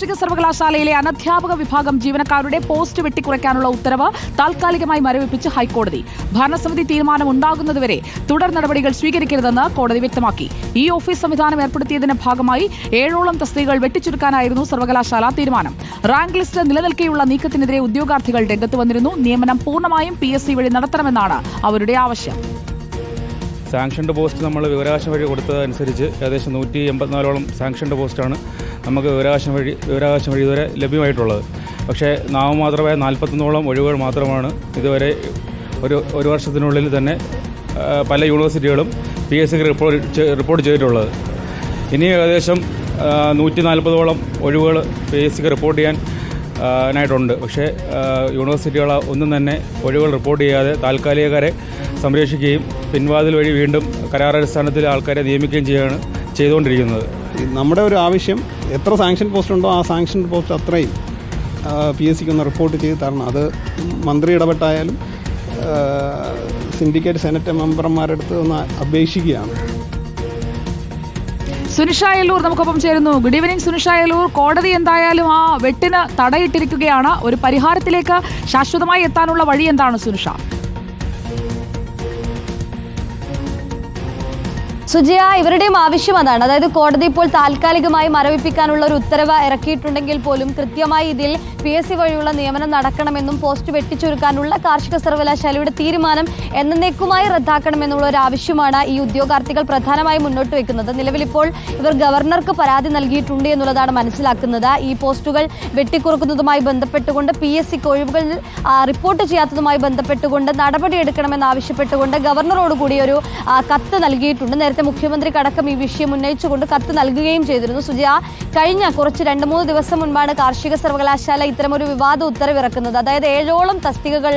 കാർഷിക സർവകലാശാലയിലെ അനധ്യാപക വിഭാഗം ജീവനക്കാരുടെ പോസ്റ്റ് വെട്ടിക്കുറയ്ക്കാനുള്ള ഉത്തരവ് താൽക്കാലികമായി മരവിപ്പിച്ച് ഹൈക്കോടതി. ഭരണസമിതി തീരുമാനം ഉണ്ടാകുന്നതുവരെ തുടർ നടപടികൾ സ്വീകരിക്കരുതെന്ന് കോടതി വ്യക്തമാക്കി. ഈ ഓഫീസ് സംവിധാനം ഏർപ്പെടുത്തിയതിന്റെ ഭാഗമായി ഏഴോളം തസ്തികകൾ വെട്ടിച്ചുരുക്കാനായിരുന്നു സർവകലാശാല തീരുമാനം. റാങ്ക് ലിസ്റ്റ് നിലനിൽക്കെയുള്ള നീക്കത്തിനെതിരെ ഉദ്യോഗാർത്ഥികൾ രംഗത്ത് വന്നിരുന്നു. നിയമനം പൂർണമായും പി വഴി നടത്തണമെന്നാണ് അവരുടെ ആവശ്യം. സാങ്ഷൻഡ് പോസ്റ്റ് നമ്മൾ വിവരാവകാശം വഴി കൊടുത്തതനുസരിച്ച് ഏകദേശം നൂറ്റി എൺപത്തിനാലോളം സാങ്ഷൻഡ് പോസ്റ്റാണ് നമുക്ക് വിവരാവകാശം വഴി വിവരാവകാശം വഴി ഇതുവരെ ലഭ്യമായിട്ടുള്ളത്. പക്ഷേ നാമമാത്രമായ നാൽപ്പത്തൊന്നോളം ഒഴിവുകൾ മാത്രമാണ് ഇതുവരെ ഒരു ഒരു വർഷത്തിനുള്ളിൽ തന്നെ പല യൂണിവേഴ്സിറ്റികളും പി എസ് സിക്ക് റിപ്പോർട്ട് റിപ്പോർട്ട് ചെയ്തിട്ടുള്ളത്. ഇനി ഏകദേശം നൂറ്റി നാൽപ്പതോളം ഒഴിവുകൾ പി എസ് സിക്ക് റിപ്പോർട്ട് ചെയ്യാൻ ായിട്ടുണ്ട് പക്ഷേ യൂണിവേഴ്സിറ്റികളൊന്നും തന്നെ ഒഴിവുകൾ റിപ്പോർട്ട് ചെയ്യാതെ താൽക്കാലികരെ സംരക്ഷിക്കുകയും പിൻവാതിൽ വഴി വീണ്ടും കരാറടിസ്ഥാനത്തിൽ ആൾക്കാരെ നിയമിക്കുകയും ചെയ്യുകയാണ് ചെയ്തുകൊണ്ടിരിക്കുന്നത്. നമ്മുടെ ഒരു ആവശ്യം എത്ര സാങ്ഷൻ പോസ്റ്റ് ഉണ്ടോ ആ സാങ്ഷൻ പോസ്റ്റ് അത്രയും പി എസ് സിക്ക് ഒന്ന് റിപ്പോർട്ട് ചെയ്ത് തരണം. അത് മന്ത്രി ഇടപെട്ടായാലും സിൻഡിക്കേറ്റ് സെനറ്റ് മെമ്പർമാരുടെ അടുത്ത് ഒന്ന് അപേക്ഷിക്കുകയാണ്. സുനിഷായല്ലൂർ നമുക്കൊപ്പം ചേരുന്നു. ഗുഡ് ഈവനിങ് സുനിഷായല്ലൂർ കോടതി എന്തായാലും ആ വെട്ടിന് തടയിട്ടിരിക്കുകയാണ്. ഒരു പരിഹാരത്തിലേക്ക് ശാശ്വതമായി എത്താനുള്ള വഴി എന്താണ് സുനിഷ? സുജയ ഇവരുടെയും ആവശ്യം അതാണ്. അതായത് കോടതി ഇപ്പോൾ താൽക്കാലികമായി മരവിപ്പിക്കാനുള്ള ഒരു ഉത്തരവ് ഇറക്കിയിട്ടുണ്ടെങ്കിൽ പോലും കൃത്യമായി ഇതിൽ പി എസ് സി വഴിയുള്ള നിയമനം നടക്കണമെന്നും പോസ്റ്റ് വെട്ടിച്ചുരുക്കാനുള്ള കാർഷിക സർവകലാശാലയുടെ തീരുമാനം എന്നേക്കുമായി റദ്ദാക്കണമെന്നുള്ള ഒരു ആവശ്യമാണ് ഈ ഉദ്യോഗാർത്ഥികൾ പ്രധാനമായും മുന്നോട്ട് വെക്കുന്നത്. നിലവിലിപ്പോൾ ഇവർ ഗവർണർക്ക് പരാതി നൽകിയിട്ടുണ്ട് എന്നുള്ളതാണ് മനസ്സിലാക്കുന്നത്. ഈ പോസ്റ്റുകൾ വെട്ടിക്കുറുക്കുന്നതുമായി ബന്ധപ്പെട്ടുകൊണ്ട് പി എസ് സിക്ക് ഒഴിവുകൾ റിപ്പോർട്ട് ചെയ്യാത്തതുമായി ബന്ധപ്പെട്ടുകൊണ്ട് നടപടിയെടുക്കണമെന്ന് ആവശ്യപ്പെട്ടുകൊണ്ട് ഗവർണറോട് കൂടി ഒരു കത്ത് നൽകിയിട്ടുണ്ട്. നേരത്തെ മുഖ്യമന്ത്രിക്കടക്കം ഈ വിഷയം ഉന്നയിച്ചുകൊണ്ട് കത്ത് നൽകുകയും ചെയ്തിരുന്നു. സുജയ കഴിഞ്ഞ കുറച്ച് രണ്ട് മൂന്ന് ദിവസം മുൻപാണ് കാർഷിക സർവകലാശാല ഇത്തരമൊരു വിവാദ ഉത്തരവ് ഇറക്കുന്നത് അതായത് ഏഴോളം തസ്തികകൾ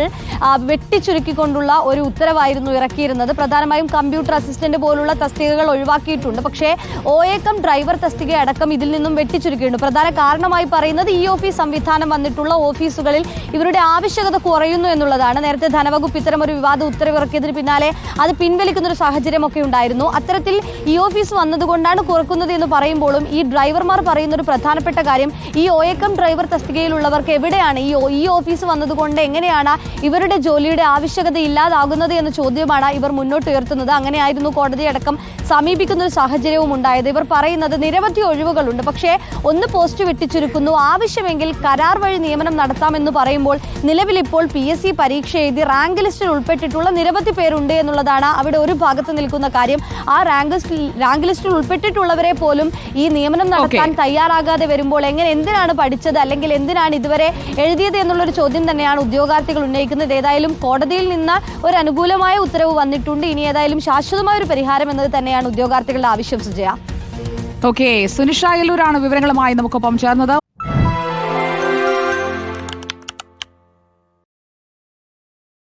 വെട്ടിച്ചുരുക്കിക്കൊണ്ടുള്ള ഒരു ഉത്തരവായിരുന്നു ഇറക്കിയിരുന്നത്. പ്രധാനമായും കമ്പ്യൂട്ടർ അസിസ്റ്റന്റ് പോലുള്ള തസ്തികകൾ ഒഴിവാക്കിയിട്ടുണ്ട്. പക്ഷേ എ ഡ്രൈവർ തസ്തിക അടക്കം ഇതിൽ നിന്നും വെട്ടിച്ചുരുക്കിയിട്ടുണ്ട്. പ്രധാന കാരണമായി പറയുന്നത് ഇ ഓഫീസ് സംവിധാനം വന്നിട്ടുള്ള ഓഫീസുകളിൽ ഇവരുടെ ആവശ്യകത കുറയുന്നു എന്നുള്ളതാണ്. നേരത്തെ ധനവകുപ്പ് ഇത്തരം ഒരു വിവാദ ഉത്തരവിറക്കിയതിന് പിന്നാലെ അത് പിൻവലിക്കുന്ന ഒരു സാഹചര്യമൊക്കെ ഉണ്ടായിരുന്നു. അത്തരത്തിൽ ഈ ഓഫീസ് വന്നതുകൊണ്ടാണ് കുറക്കുന്നത് എന്ന് പറയുമ്പോഴും ഈ ഡ്രൈവർമാർ പറയുന്ന ഒരു പ്രധാനപ്പെട്ട കാര്യം ഈ ഒ എ ഡ്രൈവർ തസ്തികയിലുള്ളവർക്ക് എവിടെയാണ് ഈ ഈ ഓഫീസ് വന്നതുകൊണ്ട് എങ്ങനെയാണ് ഇവരുടെ ജോലിയുടെ ആവശ്യകത ഇല്ലാതാകുന്നത് എന്ന ചോദ്യമാണ് ഇവർ മുന്നോട്ട് ഉയർത്തുന്നത്. അങ്ങനെയായിരുന്നു കോടതി അടക്കം സമീപിക്കുന്ന ഒരു സാഹചര്യവും ഉണ്ടായത്. ഇവർ പറയുന്നത് നിരവധി ഒഴിവുകളുണ്ട്. പക്ഷേ ഒന്ന് പോസ്റ്റ് വെട്ടിച്ചുരുക്കുന്നു. ആവശ്യമെങ്കിൽ കരാർ വഴി നിയമനം നടത്താമെന്ന് പറയുമ്പോൾ നിലവിൽ ഇപ്പോൾ പി എസ് സി പരീക്ഷ എഴുതി റാങ്ക് ലിസ്റ്റിൽ ഉൾപ്പെട്ടിട്ടുള്ള നിരവധി പേരുണ്ട് എന്നുള്ളതാണ് അവിടെ ഒരു ഭാഗത്ത് നിൽക്കുന്ന കാര്യം. ആ റാങ്ക് റാങ്ക് ലിസ്റ്റിൽ ഉൾപ്പെട്ടിട്ടുള്ളവരെ പോലും ഈ നിയമനം നടത്താൻ തയ്യാറാകാതെ വരുമ്പോൾ എങ്ങനെ എന്തിനാണ് പഠിച്ചത് അല്ലെങ്കിൽ എന്തിനാണ് ഇതുവരെ എഴുതിയത് എന്നുള്ളൊരു ചോദ്യം തന്നെയാണ് ഉദ്യോഗാർത്ഥികൾ ഉന്നയിക്കുന്നത്. ഏതായാലും കോടതിയിൽ നിന്ന് ഒരു അനുകൂലമായ ഉത്തരവ് വന്നിട്ടുണ്ട്. ഇനി ഏതായാലും ശാശ്വതമായ ഒരു പരിഹാരം എന്നത് തന്നെയാണ് ഉദ്യോഗാർത്ഥികളുടെ ആവശ്യം സുജയ. ഓക്കെ സുനിഷ വിവരങ്ങളുമായി നമുക്കൊപ്പം ചേർന്നത്.